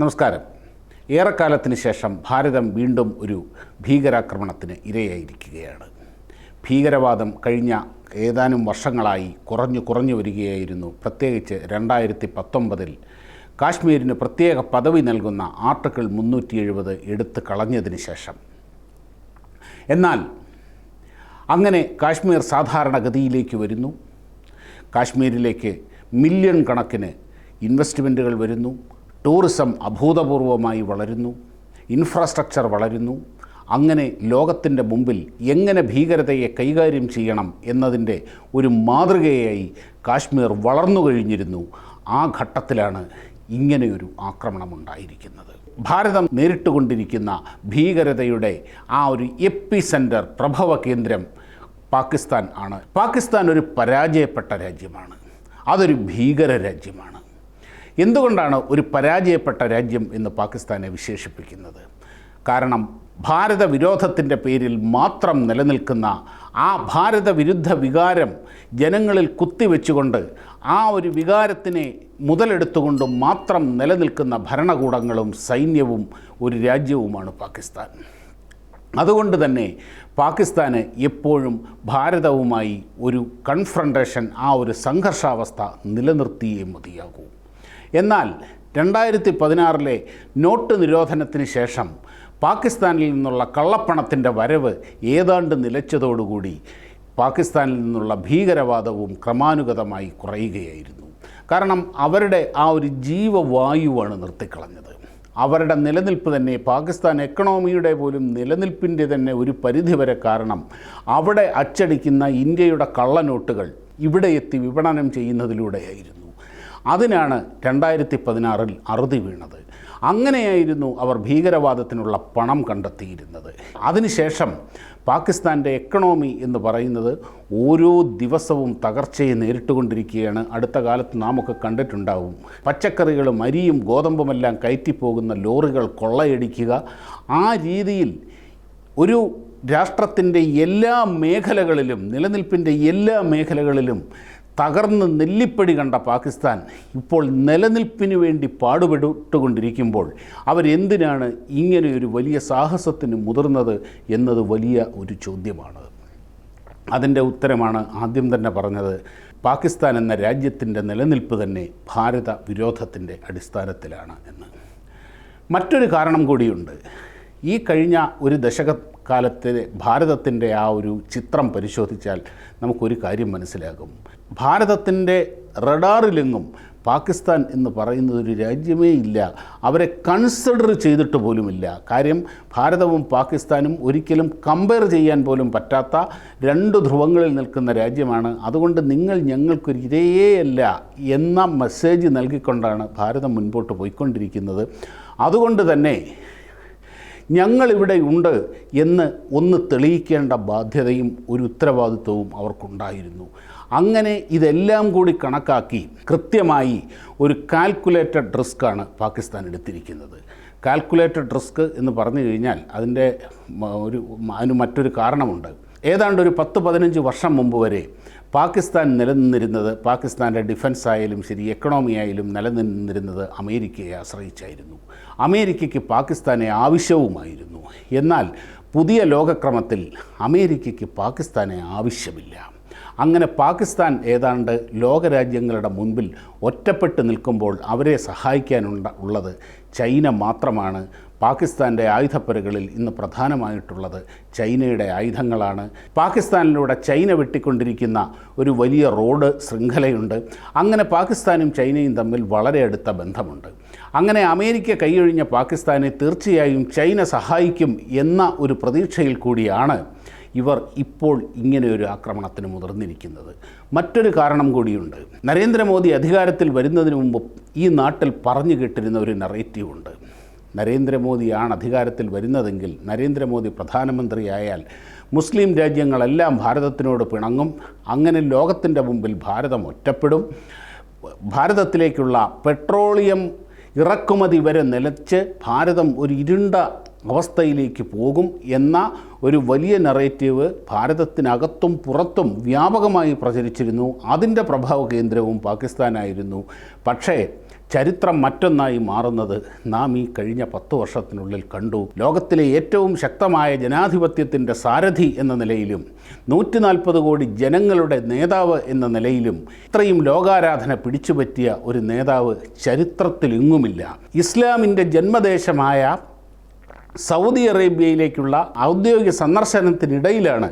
നമസ്കാരം. ഏറെക്കാലത്തിന് ശേഷം ഭാരതം വീണ്ടും ഒരു ഭീകരാക്രമണത്തിന് ഇരയായിരിക്കുകയാണ്. ഭീകരവാദം കഴിഞ്ഞ ഏതാനും വർഷങ്ങളായി കുറഞ്ഞു കുറഞ്ഞു വരികയായിരുന്നു. പ്രത്യേകിച്ച് രണ്ടായിരത്തി പത്തൊമ്പതിൽ കാശ്മീരിന് പ്രത്യേക പദവി നൽകുന്ന ആർട്ടിക്കിൾ മുന്നൂറ്റി എഴുപത് എടുത്തു കളഞ്ഞതിന് ശേഷം. എന്നാൽ അങ്ങനെ കാശ്മീർ സാധാരണഗതിയിലേക്ക് വരുന്നു. കാശ്മീരിലേക്ക് മില്യൺ കണക്കിന് ഇൻവെസ്റ്റ്മെന്റുകൾ വരുന്നു. ടൂറിസം അഭൂതപൂർവമായി വളരുന്നു ഇൻഫ്രാസ്ട്രക്ചർ വളരുന്നു അങ്ങനെ ലോകത്തിന്റെ മുമ്പിൽ എങ്ങനെ ഭീകരതയെ കൈകാര്യം ചെയ്യണം എന്നതിന്റെ ഒരു മാതൃകയായി കാശ്മീർ വളർന്നു കഴിഞ്ഞിരുന്നു. ആ ഘട്ടത്തിലാണ് ഇങ്ങനെയൊരു ആക്രമണമുണ്ടായിരിക്കുന്നത്. ഭാരതം നേരിട്ടുകൊണ്ടിരിക്കുന്ന ഭീകരതയുടെ ആ ഒരു എപ്പി സെന്റർ പ്രഭവ കേന്ദ്രം പാകിസ്ഥാൻ ആണ്. പാകിസ്ഥാൻ ഒരു പരാജയപ്പെട്ട രാജ്യമാണ്. അതൊരു ഭീകര രാജ്യമാണ്. എന്തുകൊണ്ടാണ് ഒരു പരാജയപ്പെട്ട രാജ്യം എന്ന് പാകിസ്ഥാനെ വിശേഷിപ്പിക്കുന്നത്? കാരണം ഭാരത വിരോധത്തിന്റെ പേരിൽ മാത്രം നിലനിൽക്കുന്ന ആ ഭാരത വിരുദ്ധ വികാരം ജനങ്ങളിൽ കുത്തിവെച്ചുകൊണ്ട് ആ ഒരു വികാരത്തിനെ മുതലെടുത്തുകൊണ്ട് മാത്രം നിലനിൽക്കുന്ന ഭരണകൂടങ്ങളും സൈന്യവും ഒരു രാജ്യവുമാണ് പാകിസ്ഥാൻ. അതുകൊണ്ട് തന്നെ പാകിസ്ഥാന് എപ്പോഴും ഭാരതവുമായി ഒരു കൺഫ്രണ്ടേഷൻ ആ ഒരു സംഘർഷാവസ്ഥ നിലനിർത്തിയേ മതിയാകൂ. എന്നാൽ രണ്ടായിരത്തി പതിനാറിലെ നോട്ട് നിരോധനത്തിന് ശേഷം പാകിസ്ഥാനിൽ നിന്നുള്ള കള്ളപ്പണത്തിന്റെ വരവ് ഏതാണ്ട് നിലച്ചതോടുകൂടി പാകിസ്ഥാനിൽ നിന്നുള്ള ഭീകരവാദവും ക്രമാനുഗതമായി കുറയുകയായിരുന്നു. കാരണം അവരുടെ ആ ഒരു ജീവവായുവാണ് നിർത്തിക്കളഞ്ഞത്. അവരുടെ നിലനിൽപ്പ് തന്നെ പാകിസ്ഥാൻ എക്കണോമിയുടെ പോലും നിലനിൽപ്പിന്റെ തന്നെ ഒരു പരിധിവരെ കാരണം അവിടെ അച്ചടിക്കുന്ന ഇന്ത്യയുടെ കള്ളനോട്ടുകൾ ഇവിടെ എത്തി വിപണനം ചെയ്യുന്നതിലൂടെയായിരുന്നു. അതിനാണ് രണ്ടായിരത്തി പതിനാറിൽ അറുതി വീണത്. അങ്ങനെയായിരുന്നു അവർ ഭീകരവാദത്തിനുള്ള പണം കണ്ടെത്തിയിരുന്നത്. അതിനുശേഷം പാകിസ്ഥാന്റെ എക്കണോമി എന്ന് പറയുന്നത് ഓരോ ദിവസവും തകർച്ചയെ നേരിട്ടുകൊണ്ടിരിക്കുകയാണ്. അടുത്ത കാലത്ത് നാമൊക്കെ കണ്ടിട്ടുണ്ടാവും. പച്ചക്കറികളും അരിയും ഗോതമ്പുമെല്ലാം കയറ്റിപ്പോകുന്ന ലോറികൾ കൊള്ളയടിക്കുക. ആ രീതിയിൽ ഒരു രാഷ്ട്രത്തിന്റെ എല്ലാ മേഖലകളിലും നിലനിൽപ്പിന്റെ എല്ലാ മേഖലകളിലും തകർന്ന് നെല്ലിപ്പടി കണ്ട പാകിസ്ഥാൻ ഇപ്പോൾ നിലനിൽപ്പിന് വേണ്ടി പാടുപെട്ടുകൊണ്ടിരിക്കുമ്പോൾ അവരെന്തിനാണ് ഇങ്ങനെ ഒരു വലിയ സാഹസത്തിന് മുതിർന്നത് എന്നത് വലിയ ഒരു ചോദ്യമാണ്. അതിന്റെ ഉത്തരമാണ് ആദ്യം തന്നെ പറഞ്ഞത് പാകിസ്ഥാൻ എന്ന രാജ്യത്തിന്റെ നിലനിൽപ്പ് തന്നെ ഭാരത വിരോധത്തിന്റെ അടിസ്ഥാനത്തിലാണ് എന്ന്. മറ്റൊരു കാരണം കൂടിയുണ്ട് ഈ കഴിഞ്ഞ ഒരു ദശകക്കാലത്തെ ഭാരതത്തിന്റെ ആ ഒരു ചിത്രം പരിശോധിച്ചാൽ നമുക്കൊരു കാര്യം മനസ്സിലാകും. ഭാരതത്തിന്റെ റഡാറിലെങ്ങും പാകിസ്ഥാൻ എന്ന് പറയുന്നത് ഒരു രാജ്യമേ ഇല്ല. അവരെ കൺസിഡർ ചെയ്തിട്ട് പോലുമില്ല. കാര്യം ഭാരതവും പാകിസ്ഥാനും ഒരിക്കലും കമ്പയർ ചെയ്യാൻ പോലും പറ്റാത്ത രണ്ട് ധ്രുവങ്ങളിൽ നിൽക്കുന്ന രാജ്യമാണ്. അതുകൊണ്ട് നിങ്ങൾ ഞങ്ങൾക്കൊരു ഇരയേയല്ല എന്ന മെസ്സേജ് നൽകിക്കൊണ്ടാണ് ഭാരതം മുൻപോട്ട് പോയിക്കൊണ്ടിരിക്കുന്നത്. അതുകൊണ്ട് തന്നെ ഞങ്ങളിവിടെ ഉണ്ട് എന്ന് ഒന്ന് തെളിയിക്കേണ്ട ബാധ്യതയും ഒരു ഉത്തരവാദിത്വവും അവർക്കുണ്ടായിരുന്നു. അങ്ങനെ ഇതെല്ലാം കൂടി കണക്കാക്കി കൃത്യമായി ഒരു കാൽക്കുലേറ്റഡ് റിസ്ക്കാണ് പാകിസ്ഥാൻ എടുത്തിരിക്കുന്നത്. കാൽക്കുലേറ്റഡ് റിസ്ക് എന്ന് പറഞ്ഞു കഴിഞ്ഞാൽ അതിന്റെ ഒരു അതിന് മറ്റൊരു കാരണമുണ്ട്. ഏതാണ്ട് ഒരു പത്ത് പതിനഞ്ച് വർഷം മുമ്പ് വരെ പാകിസ്ഥാൻ നിലനിന്നിരുന്നത് പാകിസ്ഥാന്റെ ഡിഫൻസ് ആയാലും ശരി എക്കണോമി ആയാലും നിലനിന്നിരുന്നത് അമേരിക്കയെ ആശ്രയിച്ചായിരുന്നു. അമേരിക്കയ്ക്ക് പാകിസ്ഥാനെ ആവശ്യവുമായിരുന്നു. എന്നാൽ പുതിയ ലോകക്രമത്തിൽ അമേരിക്കയ്ക്ക് പാകിസ്ഥാനെ ആവശ്യമില്ല. അങ്ങനെ പാകിസ്ഥാൻ ഏതാണ്ട് ലോകരാജ്യങ്ങളുടെ മുൻപിൽ ഒറ്റപ്പെട്ട് നിൽക്കുമ്പോൾ അവരെ സഹായിക്കാനുണ്ട ഉള്ളത് ചൈന മാത്രമാണ്. പാകിസ്ഥാന്റെ ആയുധപ്പരകളിൽ ഇന്ന് പ്രധാനമായിട്ടുള്ളത് ചൈനയുടെ ആയുധങ്ങളാണ്. പാകിസ്ഥാനിലൂടെ ചൈന വെട്ടിക്കൊണ്ടിരിക്കുന്ന ഒരു വലിയ റോഡ് ശൃംഖലയുണ്ട്. അങ്ങനെ പാകിസ്ഥാനും ചൈനയും തമ്മിൽ വളരെ അടുത്ത ബന്ധമുണ്ട്. അങ്ങനെ അമേരിക്ക കൈയൊഴിഞ്ഞ പാകിസ്ഥാനെ തീർച്ചയായും ചൈന സഹായിക്കും എന്ന ഒരു പ്രതീക്ഷയിൽ കൂടിയാണ് ഇവർ ഇപ്പോൾ ഇങ്ങനെ ഒരു ആക്രമണത്തിന് മുതിർന്നിരിക്കുന്നത്. മറ്റൊരു കാരണം കൂടിയുണ്ട്. നരേന്ദ്രമോദി അധികാരത്തിൽ വരുന്നതിന് മുമ്പ് ഈ നാട്ടിൽ പറഞ്ഞു കേട്ടിരുന്ന ഒരു നറേറ്റീവ് ഉണ്ട്. നരേന്ദ്രമോദിയാണ് അധികാരത്തിൽ വരുന്നതെങ്കിൽ നരേന്ദ്രമോദി പ്രധാനമന്ത്രിയായാൽ മുസ്ലിം രാജ്യങ്ങളെല്ലാം ഭാരതത്തിനോട് പിണങ്ങും. അങ്ങനെ ലോകത്തിന്റെ മുമ്പിൽ ഭാരതം ഒറ്റപ്പെടും. ഭാരതത്തിലേക്കുള്ള പെട്രോളിയം ഇറക്കുമതി വരെ നിലച്ച് ഭാരതം ഒരു ഇരുണ്ട അവസ്ഥയിലേക്ക് പോകും എന്ന ഒരു വലിയ നറേറ്റീവ് ഭാരതത്തിനകത്തും പുറത്തും വ്യാപകമായി പ്രചരിച്ചിരുന്നു. അതിന്റെ പ്രഭാവ കേന്ദ്രവും പാകിസ്ഥാനായിരുന്നു. പക്ഷേ ചരിത്രം മറ്റൊന്നായി മാറുന്നത് നാം ഈ കഴിഞ്ഞ പത്ത് വർഷത്തിനുള്ളിൽ കണ്ടു. ലോകത്തിലെ ഏറ്റവും ശക്തമായ ജനാധിപത്യത്തിന്റെ സാരഥി എന്ന നിലയിലും നൂറ്റി നാൽപ്പത് കോടി ജനങ്ങളുടെ നേതാവ് എന്ന നിലയിലും ഇത്രയും ലോകാരാധന പിടിച്ചുപറ്റിയ ഒരു നേതാവ് ചരിത്രത്തിലെങ്ങുമില്ല. ഇസ്ലാമിന്റെ ജന്മദേശമായ സൗദി അറേബ്യയിലേക്കുള്ള ഔദ്യോഗിക സന്ദർശനത്തിനിടയിലാണ്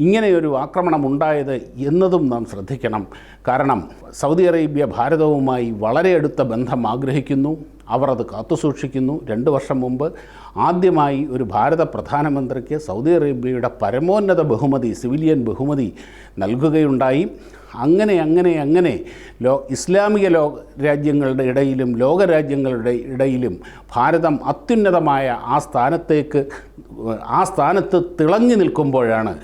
ഇങ്ങനെയൊരു ആക്രമണം ഉണ്ടായത് എന്നതും നാം ശ്രദ്ധിക്കണം. കാരണം സൗദി അറേബ്യ ഭാരതവുമായി വളരെ അടുത്ത ബന്ധം ആഗ്രഹിക്കുന്നു. അവർ അത് കാത്തുസൂക്ഷിക്കുന്നു. രണ്ട് വർഷം മുമ്പ് ആദ്യമായി ഒരു ഭാരത പ്രധാനമന്ത്രിക്ക് സൗദി അറേബ്യയുടെ പരമോന്നത ബഹുമതി സിവിലിയൻ ബഹുമതി നൽകുകയുണ്ടായി. അങ്ങനെ അങ്ങനെ അങ്ങനെ ലോ ഇസ്ലാമിക ലോ രാജ്യങ്ങളുടെ ഇടയിലും ലോകരാജ്യങ്ങളുടെ ഇടയിലും ഭാരതം അത്യുന്നതമായ ആ സ്ഥാനത്തേക്ക് ആ സ്ഥാനത്ത് തിളങ്ങി നിൽക്കുമ്പോഴാണ്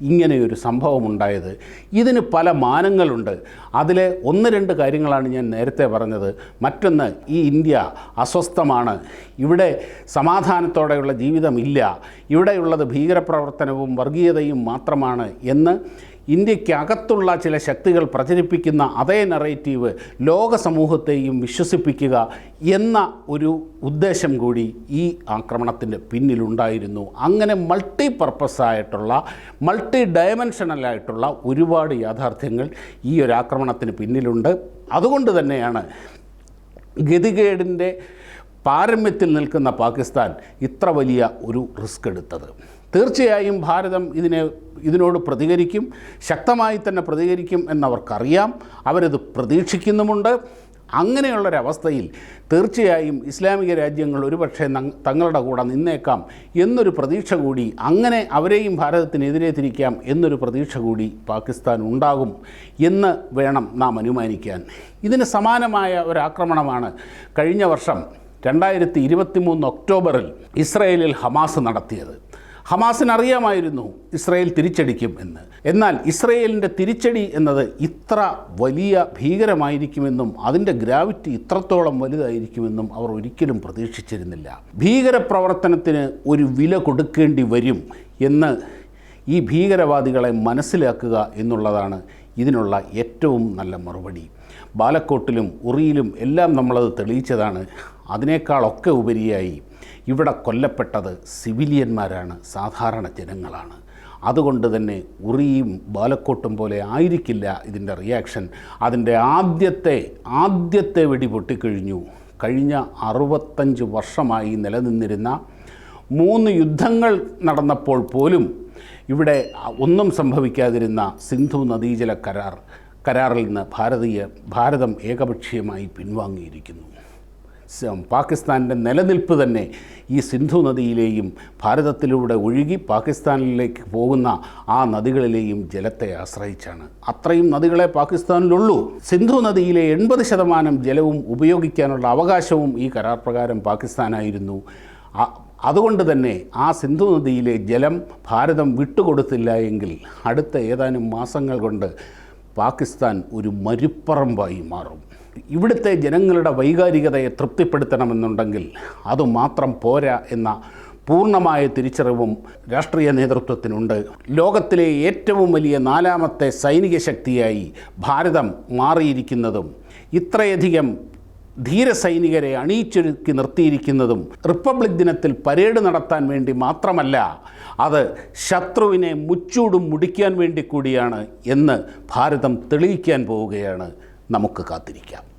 ഇങ്ങനെയൊരു സംഭവം ഉണ്ടായത് ഇതിന് പല മാനങ്ങളുണ്ട്. അതിൽ ഒന്ന് രണ്ട് കാര്യങ്ങളാണ് ഞാൻ നേരത്തെ പറഞ്ഞത്. മറ്റൊന്ന് ഈ ഇന്ത്യ അസ്വസ്ഥമാണ്. ഇവിടെ സമാധാനത്തോടെയുള്ള ജീവിതമില്ല. ഇവിടെയുള്ളത് ഭീകരപ്രവർത്തനവും വർഗീയതയും മാത്രമാണ് എന്ന് ഇന്ത്യക്കകത്തുള്ള ചില ശക്തികൾ പ്രചരിപ്പിക്കുന്ന അതേ നറേറ്റീവ് ലോക സമൂഹത്തെയും വിശ്വസിപ്പിക്കുക എന്ന ഒരു ഉദ്ദേശം കൂടി ഈ ആക്രമണത്തിന്റെ പിന്നിലുണ്ടായിരുന്നു. അങ്ങനെ മൾട്ടി പർപ്പസ് ആയിട്ടുള്ള മൾട്ടി ഡയമെൻഷനലായിട്ടുള്ള ഒരുപാട് യാഥാർത്ഥ്യങ്ങൾ ഈ ഒരു ആക്രമണത്തിന് പിന്നിലുണ്ട്. അതുകൊണ്ട് തന്നെയാണ് ഗതികേടിന്റെ പാരമ്യത്തിൽ നിൽക്കുന്ന പാകിസ്ഥാൻ ഇത്ര വലിയ ഒരു റിസ്ക് എടുത്തത്. തീർച്ചയായും ഭാരതം ഇതിനെ ഇതിനോട് പ്രതികരിക്കും ശക്തമായി തന്നെ പ്രതികരിക്കും എന്നവർക്കറിയാം. അവരത് പ്രതീക്ഷിക്കുന്നുമുണ്ട്. അങ്ങനെയുള്ളൊരവസ്ഥയിൽ തീർച്ചയായും ഇസ്ലാമിക രാജ്യങ്ങൾ ഒരുപക്ഷെ തങ്ങളുടെ കൂടെ നിന്നേക്കാം എന്നൊരു പ്രതീക്ഷ കൂടി അങ്ങനെ അവരെയും ഭാരതത്തിനെതിരെ തിരിക്കാം എന്നൊരു പ്രതീക്ഷ കൂടി പാകിസ്ഥാൻ ഉണ്ടാകും എന്ന് വേണം നാം അനുമാനിക്കാൻ. ഇതിന് സമാനമായ ഒരാക്രമണമാണ് കഴിഞ്ഞ വർഷം രണ്ടായിരത്തി ഇരുപത്തി മൂന്ന് ഒക്ടോബറിൽ ഇസ്രയേലിൽ ഹമാസ് നടത്തിയത്. ഹമാസിന് അറിയാമായിരുന്നു ഇസ്രയേൽ തിരിച്ചടിക്കും എന്ന്. എന്നാൽ ഇസ്രയേലിന്റെ തിരിച്ചടി എന്നത് ഇത്ര വലിയ ഭീകരമായിരിക്കുമെന്നും അതിന്റെ ഗ്രാവിറ്റി ഇത്രത്തോളം വലുതായിരിക്കുമെന്നും അവർ ഒരിക്കലും പ്രതീക്ഷിച്ചിരുന്നില്ല. ഭീകരപ്രവർത്തനത്തിന് ഒരു വില കൊടുക്കേണ്ടി വരും എന്ന് ഈ ഭീകരവാദികളെ മനസ്സിലാക്കുക എന്നുള്ളതാണ് ഇതിനുള്ള ഏറ്റവും നല്ല മറുപടി. ബാലക്കോട്ടിലും ഉറിയിലും എല്ലാം നമ്മളത് തെളിയിച്ചതാണ്. അതിനേക്കാളൊക്കെ ഉപരിയായി ഇവിടെ കൊല്ലപ്പെട്ടത് സിവിലിയന്മാരാണ് സാധാരണ ജനങ്ങളാണ്. അതുകൊണ്ട് തന്നെ ഉറിയും ബാലക്കോട്ടും പോലെ ആയിരിക്കില്ല ഇതിന്റെ റിയാക്ഷൻ അതിന്റെ ആദ്യത്തെ ആദ്യത്തെ വെടി പൊട്ടിക്കഴിഞ്ഞു. കഴിഞ്ഞ അറുപത്തഞ്ച് വർഷമായി നിലനിന്നിരുന്ന മൂന്ന് യുദ്ധങ്ങൾ നടന്നപ്പോൾ പോലും ഇവിടെ ഒന്നും സംഭവിക്കാതിരുന്ന സിന്ധു നദീജല കരാർ കരാറിൽ നിന്ന് ഭാരതീയ ഭാരതം ഏകപക്ഷീയമായി പിൻവാങ്ങിയിരിക്കുന്നു. പാകിസ്ഥാന്റെ നിലനിൽപ്പ് തന്നെ ഈ സിന്ധു നദിയിലെയും ഭാരതത്തിലൂടെ ഒഴുകി പാകിസ്ഥാനിലേക്ക് പോകുന്ന ആ നദികളിലെയും ജലത്തെ ആശ്രയിച്ചാണ്. അത്രയും നദികളെ പാകിസ്ഥാനിലുള്ളൂ. സിന്ധു നദിയിലെ എൺപത് ശതമാനം ജലവും ഉപയോഗിക്കാനുള്ള അവകാശവും ഈ കരാർ പ്രകാരം പാകിസ്ഥാനായിരുന്നു. അതുകൊണ്ട് തന്നെ ആ സിന്ധു നദിയിലെ ജലം ഭാരതം വിട്ടുകൊടുത്തില്ല എങ്കിൽ അടുത്ത ഏതാനും മാസങ്ങൾ കൊണ്ട് പാകിസ്ഥാൻ ഒരു മരുപ്പറമ്പായി മാറും. ഇവിടുത്തെ ജനങ്ങളുടെ വൈകാരികതയെ തൃപ്തിപ്പെടുത്തണമെന്നുണ്ടെങ്കിൽ അതുമാത്രം പോരാ എന്ന പൂർണമായ തിരിച്ചറിവും രാഷ്ട്രീയ നേതൃത്വത്തിനുണ്ട്. ലോകത്തിലെ ഏറ്റവും വലിയ നാലാമത്തെ സൈനിക ശക്തിയായി ഭാരതം മാറിയിരിക്കുന്നതും ഇത്രയധികം ധീരസൈനികരെ അണിയിച്ചൊരുക്കി നിർത്തിയിരിക്കുന്നതും റിപ്പബ്ലിക് ദിനത്തിൽ പരേഡ് നടത്താൻ വേണ്ടി മാത്രമല്ല അത് ശത്രുവിനെ മുച്ചൂടും മുടിക്കാൻ വേണ്ടി കൂടിയാണ് എന്ന് ഭാരതം തെളിയിക്കാൻ പോവുകയാണ്. നമുക്ക് കാത്തിരിക്കാം.